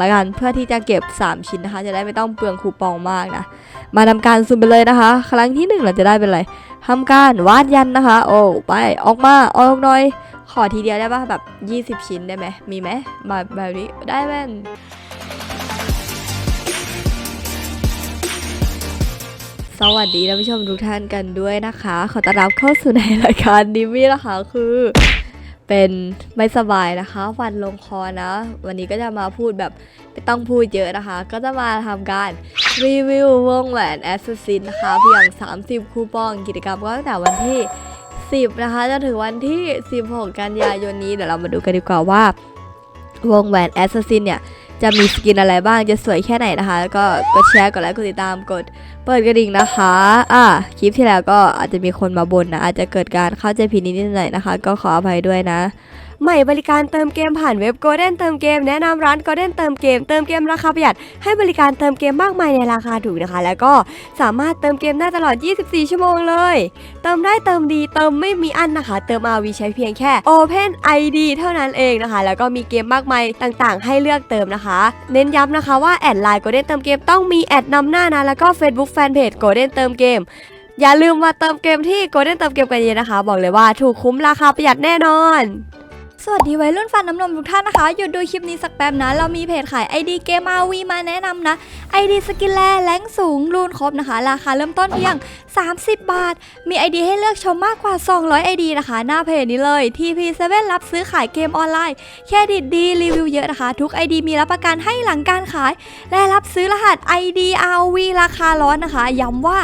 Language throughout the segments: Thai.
แล้วกันเพื่อที่จะเก็บ 3 ชิ้นนะคะ จะได้ไม่ต้องเปลืองคูปองมากนะ มาทำการซูมไปเลยนะคะ ครั้งที่หนึ่งเราจะได้เป็นอะไรทำการวาดยันนะคะ โอ้ไปออกมาออกหน่อย ขอทีเดียวได้ปะแบบ 20 ชิ้นได้ไหมมีไหมมาแบบนี้ได้แม่นสวัสดีท่านผู้ชมทุกท่านกันด้วยนะคะ ขอต้อนรับเข้าสู่ในรายการดิมี่นะคะคือ เป็นไม่สบายนะคะฟันลงคอนะ วันนี้ก็จะมาพูดแบบไม่ต้องพูดเยอะนะคะ ก็จะมาทำการรีวิววงแหวนแอสซัสซินนะคะเพียง 30 คูปองกิจกรรมก็ตั้งแต่วันที่ 10 นะคะจนถึงวันที่ 16 กันยายนนี้เดี๋ยวเรามาดูกันดีกว่าว่าวงแหวนแอสซัสซินเนี่ย จะมีสกินอะไรบ้างจะสวยแค่ไหนนะคะแล้วก็กดแชร์กดไลค์กดติดตามกดเปิดกระดิ่งนะคะ อะคลิปที่แล้วก็อาจจะมีคนมาบ่นนะอาจจะเกิดการเข้าใจผิดนิดหน่อยนะคะ ก็ขออภัยด้วยนะ ใหม่บริการเติมเกมผ่านเว็บ Golden เติมเกมแนะนำร้าน Golden เติมเกม เติมเกมราคาประหยัด ให้บริการเติมเกมมากมายในราคาถูกนะคะ แล้วก็สามารถเติมเกมได้ตลอด 24 ชั่วโมงเลย เติมได้เติมดีเติมไม่มีอันนะคะ เติม RV ใช้เพียงแค่ Open ID เท่านั้นเองนะคะ แล้วก็มีเกมมากมายต่างๆ ให้เลือกเติมนะคะ เน้นย้ำนะคะว่าแอดไลน์ Golden เติมเกมต้องมีแอดนำหน้านะแล้วก็ Facebook Fanpage Golden เติมเกมอย่าลืมมาเติมเกมที่ Golden เติมเกมกันเยอะนะคะ บอกเลยว่าถูกคุ้มราคาประหยัดแน่นอน สวัสดีวัยรุ่นฟันน้ำนมทุกท่านนะคะ หยุดดูคลิปนี้สักแป๊บนะ เรามีเพจขาย ID เกม RV มาแนะนำนะ ID สกินแลแรงสูงรูนครบนะคะ ราคาเริ่มต้นเพียง 30 บาท มี ID ให้เลือกชมมากกว่า 200 ID นะคะ หน้าเพจนี้เลย TP7 รับซื้อขายเกมออนไลน์แค่ดิดดีรีวิวเยอะนะคะ ทุก ID มีรับประกันให้หลังการขาย และรับซื้อรหัส ID RV ราคาร้อนนะคะย้ำว่า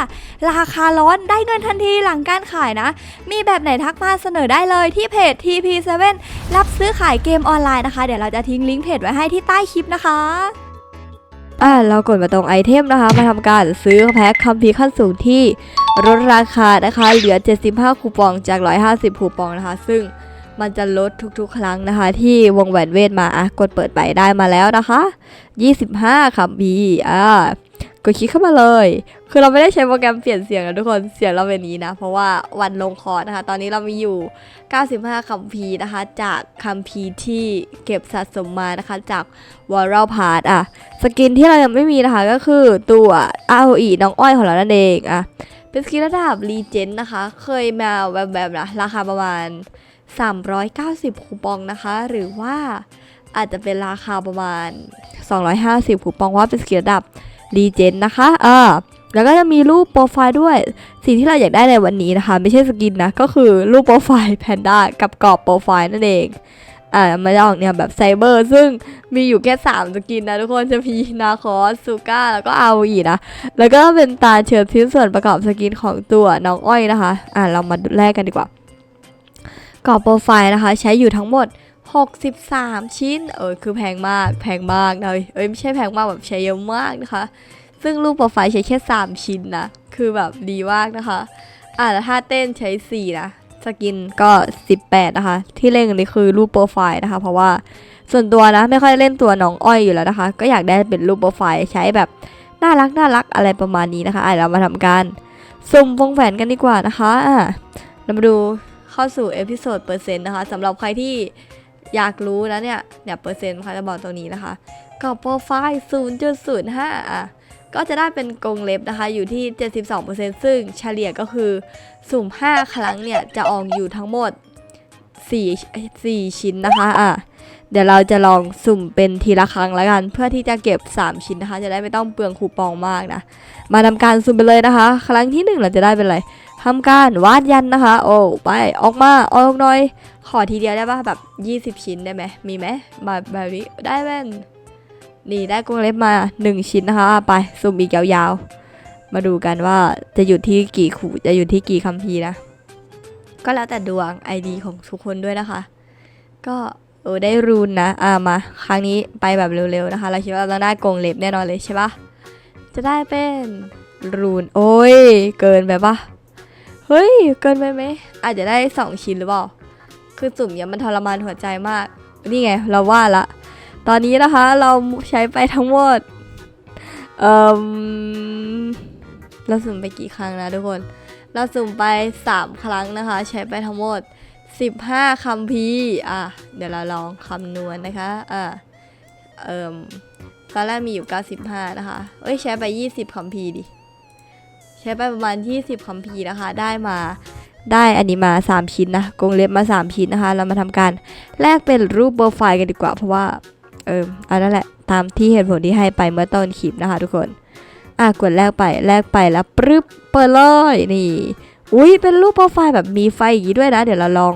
ราคาร้อนได้เงินทันทีหลังการขายนะ มีแบบไหนทักมาเสนอได้เลยที่เพจ TP7 รับซื้อขายเกมออนไลน์นะคะ เดี๋ยวเราจะทิ้งลิงก์เพจไว้ให้ที่ใต้คลิปนะคะอ่าเรากดมาตรงไอเทมนะคะ มาทำการซื้อแพ็คคัมภีร์ขั้นสูงที่ลดราคานะคะ เหลือ 75 คูปองจาก 150 คูปองนะคะ ซึ่งมันจะลดทุกๆ ครั้งนะคะ ที่วงแหวนเวทมาอะกดเปิดไปได้มาแล้วนะคะ 25คัมภีร์อ่า กดคลิกเข้ามาเลย คือเราไม่ได้ใช้โปรแกรมเปลี่ยนเสียงนะทุกคน เสียงเราเป็นนี้นะ เพราะว่าวันลงคอร์สนะคะ ตอนนี้เรามีอยู่ 95คัมภีร์นะคะ จากคัมภีร์ที่เก็บสะสมมานะคะ จากวอล l พาร์ตอะสกินที่เรายังไม่มีนะคะ ก็คือตัว ROE น้องอ้อยของเรานั่นเองอะเป็นสกินระดับรีเจนนะคะ เคยมาแบบๆนะ ราคาประมาณ 390 คูปองนะคะ หรือว่าอาจจะเป็นราคาประมาณ 250 คูปองว่าเป็นสกินระดับ รีเจนนะคะอ่าแล้วก็จะมีรูปโปรไฟล์ด้วย สิ่งที่เราอยากได้ในวันนี้นะคะ ไม่ใช่สกินนะ ก็คือรูปโปรไฟล์แพนด้ากับกรอบโปรไฟล์นั่นเอง อ่ามาจะออกเนี่ยแบบไซเบอร์ ซึ่งมีอยู่แค่ 3 สกินนะทุกคนจะมีนาคอสซูก้า แล้วก็อาวีนะ แล้วก็เป็นตาเชิญชิ้นส่วนประกอบสกินของตัวน้องอ้อยนะคะ อ่าเรามาแลกกันดีกว่า กรอบโปรไฟล์นะคะ ใช้อยู่ทั้งหมด 63 ชิ้น เออคือแพงมาก แพงมากนะเอ้ยไม่ใช่แพงมากแบบใช้เยอะมากนะคะ ซึ่งรูปโปรไฟล์ใช้แค่ 3 ชิ้นนะ คือแบบดีมากนะคะ อ่าแล้วถ้าเต้นใช้ 4 นะ สกินก็ 18 นะคะ ที่เล่นกันนี่คือรูปโปรไฟล์นะคะ เพราะว่าส่วนตัวนะไม่ค่อยเล่นตัวน้องอ้อยอยู่แล้วนะคะ ก็อยากได้เป็นรูปโปรไฟล์ใช้แบบน่ารักน่ารักอะไรประมาณนี้นะคะอะเรามาทำการสุ่มวงแหวนกันดีกว่านะคะอะเรามาดูเข้าสู่เอพิโซดเปอร์เซ็นต์นะคะสำหรับใครที่ อยากรู้นะเนี่ยเนี่ยเปอร์เซ็นต์เขาจะบอกตรงนี้นะคะกับโปรไฟล์ 0.05 อะ ก็จะได้เป็นกรงเล็บนะคะ อยู่ที่ 72%ซึ่งเฉลี่ยก็คือ สุ่ม 5 ครั้งเนี่ย จะออกอยู่ทั้งหมด 4 4ชิ้นนะคะอะเดี๋ยวเราจะลองสุ่มเป็นทีละครั้งแล้วกัน เพื่อที่จะเก็บ 3 ชิ้นนะคะ จะได้ไม่ต้องเปลืองคูปองมากนะ มาทำการสุ่มไปเลยนะคะ ครั้งที่ 1 เราจะได้เป็นอะไรทำการวาดยันนะคะ โอ้ไปออกมาออกหน่อย ขอทีเดียวได้ปะแบบ 20 ชิ้นได้ไหมมีไหมมาแบบนี้ได้แม่นนี่ได้กรงเล็บมา 1 ชิ้นนะคะ ไปสุ่มอีกยาวๆ มาดูกันว่าจะอยู่ที่กี่ขูจะอยู่ที่กี่คัมภีร์นะ ก็แล้วแต่ดวง ID ของทุกคนด้วยนะคะ ก็เออได้รูนนะ อ่ามาครั้งนี้ไปแบบเร็วๆนะคะ เราคิดว่าเราได้กงเล็บแน่นอนเลยใช่ปะจะได้เป็นรูน โอ้ย เกินไปปะเฮ้ย เกินไปไหมอาจจะได้ 2 ชิ้นหรือเปล่า คือสุ่มเนี่ยมันทรมานหัวใจมาก นี่ไง เราว่าละ ตอนนี้นะคะเราใช้ไปทั้งหมด เอ่อ เราสุ่มไปกี่ครั้งนะทุกคน เราสุ่มไป 3 ครั้งนะคะ ใช้ไปทั้งหมด 15คัมภีอะ เดี๋ยวเราลองคำนวณนะคะอะเอิมตอนแรกมีอยู่ 95 นะคะ เอ้ย ใช้ไป 20คัมภีดิ ใช้ไปประมาณ 20คัมภีนะคะ ได้มาได้อันนี้มา 3 ชิ้นนะกรงเล็บมา 3 ชิ้นนะคะ เรามาทำการแลกเป็นรูปโปรไฟล์กันดีกว่า เพราะว่า เอิมอันนั้นแหละ ตามที่เหตุผลที่ให้ไปเมื่อต้นคลิปนะคะทุกคน อะกดแลกไปแลกไปแล้วปรึ๊บเปิดเลยนี่อุ้ยเป็นรูปโปรไฟล์แบบมีไฟอย่างนี้ด้วยนะ เดี๋ยวเราลอง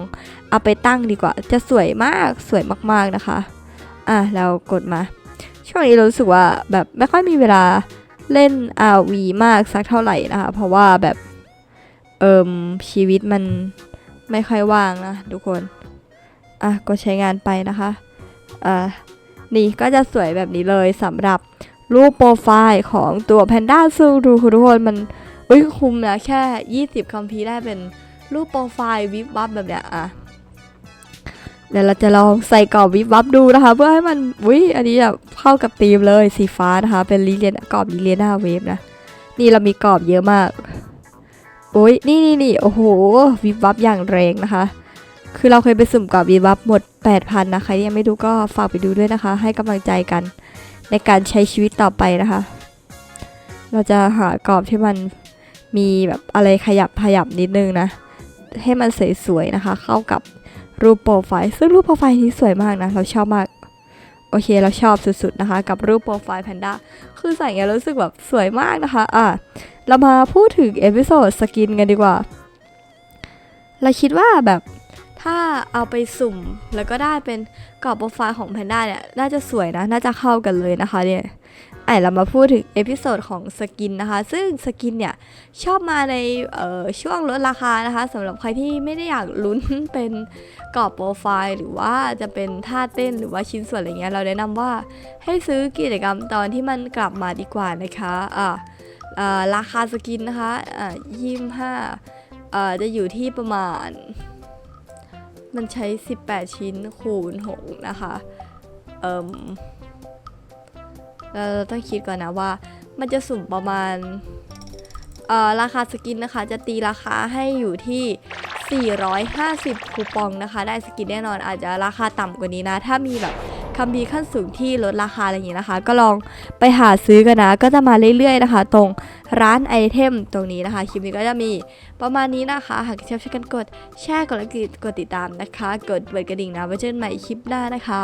เอาไปตั้งดีกว่า จะสวยมากสวยมากๆนะคะ อะเรากดมา ช่วงนี้เรารู้สึกว่าแบบไม่ค่อยมีเวลาเล่น RV มากสักเท่าไหร่นะคะ เพราะว่าแบบเอิมชีวิตมันไม่ค่อยว่างนะทุกคน อะก็ใช้งานไปนะคะ อ่านี่ก็จะสวยแบบนี้เลยสำหรับ รูปโปรไฟล์ของตัว Panda ซึ่งดูคุณทุกคนมันอุ้ยคุ้มนะแค่ 20คัมภีร์ได้เป็นรูปโปรไฟล์วิบวับแบบเนี้ยอะเดี๋ยวเราจะลองใส่กรอบวิบวับดูนะคะ เพื่อให้มันวิอันนี้แบบเข้ากับธีมเลยสีฟ้านะคะ เป็นลีเลียนกรอบลีเลียนาเวฟนะ นี่เรามีกรอบเยอะมากโอ้ยนี่นี่นี่โอ้โหวิบวับอย่างแรงนะคะ คือเราเคยไปสุ่มกรอบวิบวับหมด 8,000นะใครที่ยังไม่ดูก็ฝากไปดูด้วยนะคะ ให้กำลังใจกัน ในการใช้ชีวิตต่อไปนะคะ เราจะหากรอบที่มันมีแบบอะไรขยับขยับนิดนึงนะ ให้มันสวยๆนะคะ เข้ากับรูปโปรไฟล์ ซึ่งรูปโปรไฟล์นี้สวยมากนะ เราชอบมาก โอเค เราชอบสุดๆนะคะ กับรูปโปรไฟล์แพนด้า คือใส่แล้วรู้สึกแบบสวยมากนะคะ อะ เรามาพูดถึงเอพิโซดสกินกันดีกว่า เราคิดว่าแบบ ถ้าเอาไปสุ่มแล้วก็ได้เป็นกรอบโปรไฟล์ของแพนด้าเนี่ย น่าจะสวยนะ น่าจะเข้ากันเลยนะคะเนี่ยไอเรามาพูดถึงเอพิโซดของสกินนะคะ ซึ่งสกินเนี่ย ชอบมาในช่วงลดราคานะคะสำหรับใครที่ไม่ได้อยากลุ้นเป็นกรอบโปรไฟล์ หรือว่าจะเป็นท่าเต้นหรือว่าชิ้นส่วนอะไรเงี้ยเราแนะนำว่าให้ซื้อกิจกรรมตอนที่มันกลับมาดีกว่านะคะอ่าราคาสกินนะคะอ่ายี่ห้าจะอยู่ที่ประมาณ มันใช้ 18 ชิ้นคูณ6นะคะ เอ่มเราต้องคิดก่อนนะว่า มันจะสุ่มประมาณ เอ่อ ราคาสกินนะคะ จะตีราคาให้อยู่ที่ 450 คูปองนะคะ ได้สกินแน่นอนอาจจะราคาต่ำกว่านี้นะ ถ้ามีแบบ คัมภีร์ขั้นสูงที่ลดราคาอะไรอย่างนี้นะคะ ก็ลองไปหาซื้อกันนะ ก็จะมาเรื่อยๆนะคะ ตรงร้านไอเทมตรงนี้นะคะ คลิปนี้ก็จะมีประมาณนี้นะคะ หากชอบช่วยกันกดแชร์กดไลค์กดติดตามนะคะ กดเปิดกระดิ่งนะไว้เจอกันใหม่คลิปหน้านะคะ